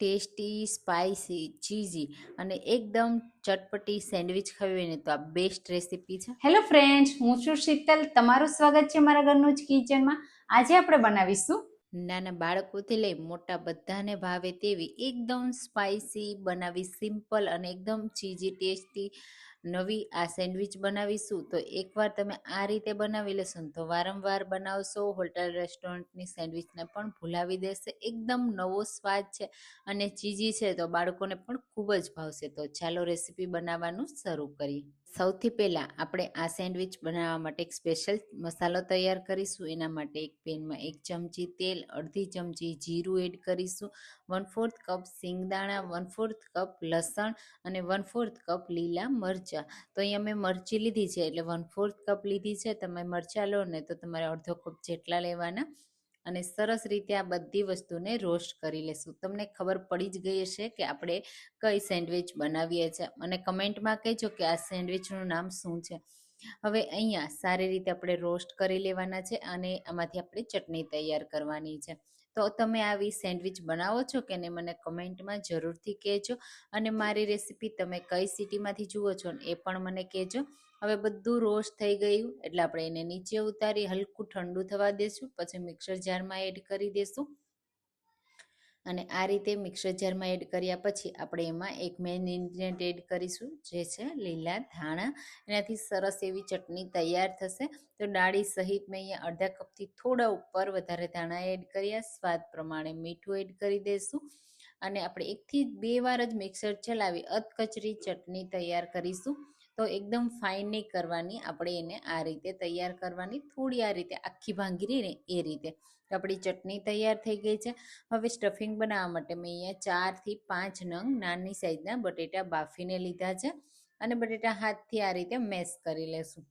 Tasty spicy cheesy અને એકદમ ચટપટી sandwich ખાવી હોય ને તો આ બેસ્ટ રેસીપી છે. હેલો ફ્રેન્ડ્સ હું છું શીતલ. તમારું સ્વાગત છે મારા ઘરનું જ કિચનમાં આજે આપણે બનાવીશું નાના બાળકોથી લઈ મોટા બધાને ભાવે તેવી એકદમ સ્પાઇસી બનાવી સિમ્પલ અને એકદમ ચીઝી ટેસ્ટી નવી આ સેન્ડવિચ બનાવીશું. તો એકવાર તમે આ રીતે બનાવી લેશો તો વારંવાર બનાવશો, હોટલ રેસ્ટોરન્ટની સેન્ડવિચને પણ ભૂલાવી દેશે. એકદમ નવો સ્વાદ છે અને ચીઝી છે તો બાળકોને પણ ખૂબ જ ભાવશે. તો ચાલો રેસીપી બનાવવાનું શરૂ કરીએ. સૌથી પહેલાં આપણે આ સેન્ડવિચ બનાવવા માટે એક સ્પેશિયલ મસાલો તૈયાર કરીશું. એના માટે એક પેનમાં એક ચમચી તેલ, અડધી ચમચી જીરું એડ કરીશું. વન ફોર્થ કપ સિંગદાણા વન ફોર્થ કપ લસણ અને વન ફોર્થ કપ લીલા મરચાં. તો અહીંયા મેં મરચી લીધી છે, એટલે વન ફોર્થ કપ લીધી છે. તમે મરચાં લો ને તો તમારે અડધો કપ જેટલા લેવાના. અને સરસ રીતે આ બધી વસ્તુને રોસ્ટ કરી લેશું. તમને ખબર પડી જ ગઈ હશે કે આપણે કઈ સેન્ડવિચ બનાવીએ છીએ અને કમેન્ટમાં કહેજો કે આ સેન્ડવિચનું નામ શું છે. હવે અહીંયા સારી રીતે આપણે રોસ્ટ કરી લેવાના છે અને આમાંથી આપણે ચટણી તૈયાર કરવાની છે. તો તમે આવી સેન્ડવિચ બનાવો છો કે ને મને કમેન્ટમાં જરૂરથી કહેજો. અને મારી રેસીપી તમે કઈ સિટીમાંથી જુઓ છો એ પણ મને કહેજો. હવે બધું રોસ્ટ થઈ ગયું એટલે આપણે એને નીચે ઉતારી હલકું ઠંડુ થવા દેશું. પછી મિક્સર જારમાં એડ કરી દેશું. અને આ રીતે મિક્સર જારમાં એડ કર્યા પછી આપણે એમાં એક મેઇન ઇન્ગ્રીડિયન્ટ એડ કરીશું જે છે લીલા ધાણા એનાથી સરસ એવી ચટણી તૈયાર થશે તો ડાળી સહિત મેં અહીંયા અડધા કપથી થોડા ઉપર વધારે ધાણા એડ કર્યા સ્વાદ પ્રમાણે મીઠું એડ કરી દઈશું અને આપણે એકથી બે વાર જ મિક્સર ચલાવી અધકચરી ચટણી તૈયાર કરીશું તો એકદમ ફાઇન નહીં કરવાની. આપણે એને આ રીતે તૈયાર કરવાની, થોડી આ રીતે આખી ભાંગી ને એ રીતે. આપણી ચટણી તૈયાર થઈ ગઈ છે. હવે સ્ટફિંગ બનાવવા માટે મેં અહીંયા ચારથી પાંચ નંગ નાની સાઈઝના બટેટા બાફીને લીધા છે અને બટેટા હાથથી આ રીતે મેશ કરી લેશું.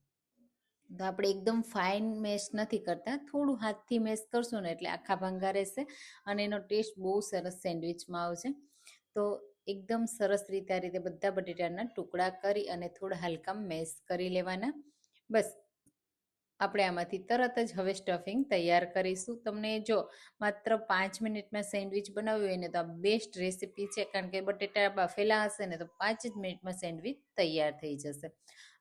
તો આપણે એકદમ ફાઇન મેશ નથી કરતા. થોડું હાથથી મેશ કરશું ને એટલે આખા ભાંગા રહેશે અને એનો ટેસ્ટ બહુ સરસ સેન્ડવિચમાં આવશે. તો એકદમ સરસ રીતે આ રીતે બધા બટેટાના ટુકડા કરી અને થોડા હલકા મેશ કરી લેવાના. બસ, આપણે આમાંથી તરત જ હવે સ્ટફિંગ તૈયાર કરીશું. તમને જો માત્ર પાંચ મિનિટમાં સેન્ડવિચ બનાવવી હોય ને તો આ બેસ્ટ રેસીપી છે, કારણ કે બટેટા બાફેલા હશે ને તો પાંચ જ મિનિટમાં સેન્ડવિચ તૈયાર થઈ જશે.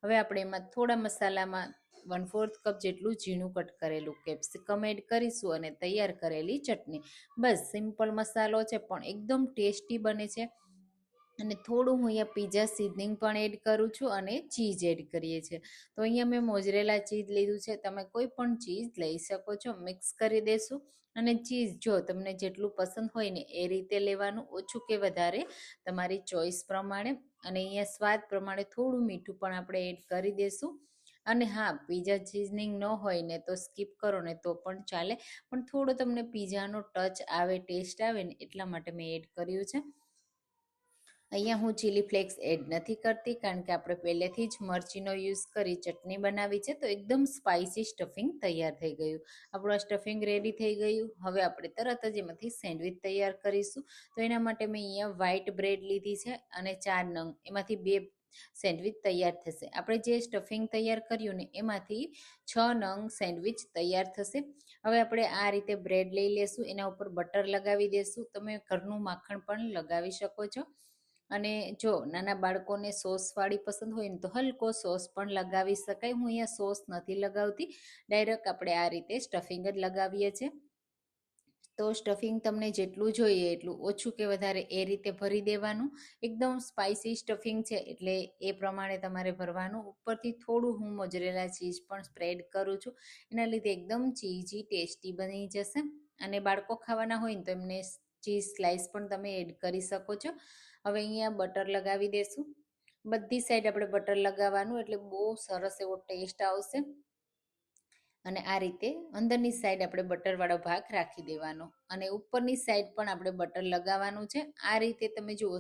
હવે આપણે એમાં થોડા મસાલામાં વન ફોર્થ કપ જેટલું ઝીણું કટ કરેલું કેપ્સિકમ એડ કરીશું અને તૈયાર કરેલી ચટણી. બસ સિમ્પલ મસાલો છે, પણ એકદમ ટેસ્ટી બને છે. અને થોડું હું અહીંયા પીઝા સિઝનિંગ પણ એડ કરું છું અને ચીઝ એડ કરીએ છીએ. તો અહીંયા મેં મોજરેલા ચીઝ લીધું છે. તમે કોઈ પણ ચીઝ લઈ શકો છો. મિક્સ કરી દેશું. અને ચીઝ જો તમને જેટલું પસંદ હોય ને એ રીતે લેવાનું, ઓછું કે વધારે, તમારી ચોઈસ પ્રમાણે. અને અહીંયા સ્વાદ પ્રમાણે થોડું મીઠું પણ આપણે એડ કરી દેશું. અને હા પીઝા સિઝનિંગ ન હોય ને તો સ્કીપ કરો ને તો પણ ચાલે. પણ થોડો તમને પીઝાનો ટચ આવે ટેસ્ટ આવે ને એટલા માટે મેં એડ કર્યું છે. અહીંયા હું ચીલી ફ્લેક્સ એડ નથી કરતી કારણ કે આપણે પહેલેથી જ મરચીનો યુઝ કરી ચટણી બનાવી છે, તો એકદમ સ્પાઇસી સ્ટફિંગ તૈયાર થઈ ગયું. આપણું આ સ્ટફિંગ રેડી થઈ ગયું. હવે આપણે તરત જ એમાંથી સેન્ડવિચ તૈયાર કરીશું. તો એના માટે મેં અહીંયા વ્હાઈટ બ્રેડ લીધી છે અને ચાર નંગ, એમાંથી બે સેન્ડવિચ તૈયાર થશે. આપણે જે સ્ટફિંગ તૈયાર કર્યું ને એમાંથી છ નંગ સેન્ડવિચ તૈયાર થશે. હવે આપણે આ રીતે બ્રેડ લઈ લેશું. એના ઉપર બટર લગાવી દેશું. તમે ઘરનું માખણ પણ લગાવી શકો છો. અને જો નાના બાળકોને સોસવાળી પસંદ હોય ને તો હલકો સોસ પણ લગાવી શકાય. હું અહીંયા સોસ નથી લગાવતી. ડાયરેક્ટ આપણે આ રીતે સ્ટફિંગ જ લગાવીએ છીએ. તો સ્ટફિંગ તમને જેટલું જોઈએ એટલું ઓછું કે વધારે એ રીતે ભરી દેવાનું. એકદમ સ્પાઇસી સ્ટફિંગ છે એટલે એ પ્રમાણે તમારે ભરવાનું. ઉપરથી થોડું હું મોજરેલા ચીઝ પણ સ્પ્રેડ કરું છું. એના લીધે એકદમ ચીઝી ટેસ્ટી બની જશે. અને બાળકો ખાવાના હોય ને તો એમને ચીઝ સ્લાઇસ પણ તમે એડ કરી શકો છો. હવે અહીંયા બટર લગાવી દેશું. બધી સાઈડ આપણે બટર લગાવવાનું એટલે બહુ સરસ એવો ટેસ્ટ આવશે. અને આ રીતે અંદરની સાઈડ આપણે બટરવાળો ભાગ રાખી દેવાનો. અને ઉપરની સાઈડ પણ આપણે બટર લગાવવાનું છે. આ રીતે તમે જુઓ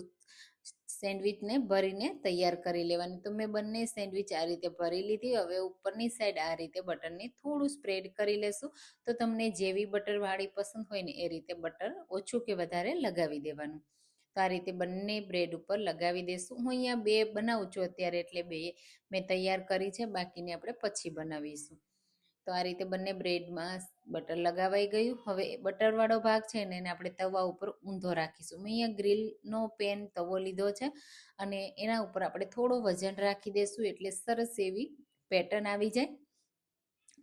સેન્ડવિચને ભરીને તૈયાર કરી લેવાની. તો મેં બંને સેન્ડવિચ આ રીતે ભરી લીધી. હવે ઉપરની સાઈડ આ રીતે બટરને થોડું સ્પ્રેડ કરી લેશું. તો તમને જેવી બટરવાળી પસંદ હોય ને એ રીતે બટર ઓછું કે વધારે લગાવી દેવાનું. તો આ રીતે બંને બ્રેડ ઉપર લગાવી દઈશું હું અહીંયા બે બનાવું છું અત્યારે, એટલે બે મેં તૈયાર કરી છે, બાકીને આપણે પછી બનાવીશું. તો આ રીતે બંને બ્રેડમાં બટર લગાવાઈ ગયું. હવે બટરવાળો ભાગ છે ને, એને આપણે તવા ઉપર ઊંધો રાખીશું. મેં અહીંયા ગ્રીલનો પેન તવો લીધો છે અને એના ઉપર આપણે થોડો વજન રાખી દઈશું એટલે સરસ એવી પેટર્ન આવી જાય.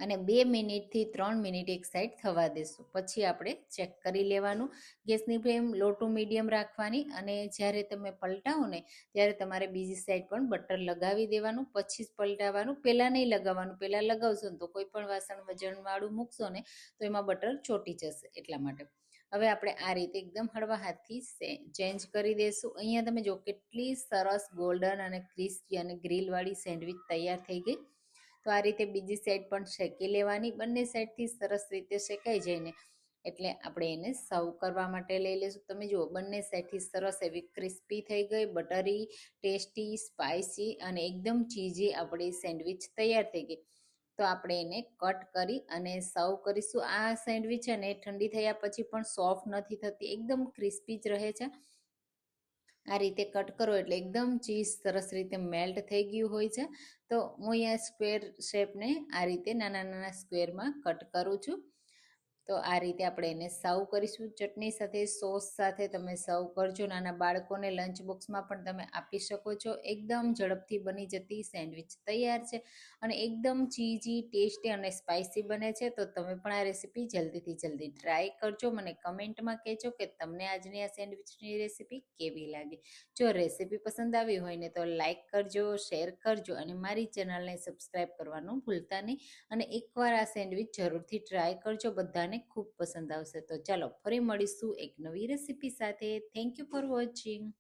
અને બે મિનિટથી ત્રણ મિનિટ એક સાઈડ થવા દેશું. પછી આપણે ચેક કરી લેવાનું. ગેસની ફ્લેમ લો ટુ મીડિયમ રાખવાની અને જ્યારે તમે પલટાવો ને ત્યારે તમારે બીજી સાઈડ પણ બટર લગાવી દેવાનું. પછી જ પલટાવવાનું પહેલાં નહીં લગાવવાનું. પહેલાં લગાવશો ને તો કોઈ પણ વાસણ વજનવાળું મૂકશો ને તો એમાં બટર ચોટી જશે એટલા માટે. હવે આપણે આ રીતે એકદમ હળવા હાથથી ચેન્જ કરી દઈશું અહીંયા તમે જો કેટલી સરસ ગોલ્ડન અને ક્રિસ્પી અને ગ્રીલવાળી સેન્ડવિચ તૈયાર થઈ ગઈ. તો આ રીતે બીજી સાઈડ પણ શેકી લેવાની, બંને સાઈડથી સરસ રીતે શેકાઈ જાય ને એટલે આપણે એને સર્વ કરવા માટે લઈ લઈશું. તમે જુઓ, બંને સાઈડથી સરસ એવી ક્રિસ્પી થઈ ગઈ બટરી ટેસ્ટી સ્પાઇસી અને એકદમ ચીઝી આપણી સેન્ડવિચ તૈયાર થઈ ગઈ. તો આપણે એને કટ કરી અને સર્વ કરીશું. આ સેન્ડવિચ છે ને ઠંડી થયા પછી પણ સોફ્ટ નથી થતી, એકદમ ક્રિસ્પી જ રહે છે. આ રીતે કટ કરો એટલે એકદમ ચીઝ સરસ રીતે મેલ્ટ થઈ ગયું હોય છે. તો હું અહીંયા સ્ક્વેર શેપને આ રીતે નાના નાના સ્ક્વેરમાં કટ કરું છું. તો આ રીતે આપણે એને સર્વ કરીશું. ચટણી સાથે, સોસ સાથે તમે સર્વ કરજો. નાના બાળકોને લંચ બોક્સમાં પણ તમે આપી શકો છો. એકદમ ઝડપથી બની જતી સેન્ડવિચ તૈયાર છે અને એકદમ ચીઝી, ટેસ્ટી અને સ્પાઇસી બને છે. તો તમે પણ આ રેસીપી જલ્દીથી જલ્દી ટ્રાય કરજો. મને કમેન્ટમાં કહેજો કે તમને આજની આ સેન્ડવિચની રેસીપી કેવી લાગી. જો રેસીપી પસંદ આવી હોય ને તો લાઇક કરજો શેર કરજો અને મારી ચેનલને સબસ્ક્રાઈબ કરવાનું ભૂલતા નહીં. અને એકવાર આ સેન્ડવિચ જરૂરથી ટ્રાય કરજો. બધાને ખૂબ પસંદ આવશે. તો ચાલો ફરી મળીશું એક નવી રેસીપી સાથે. Thank you for watching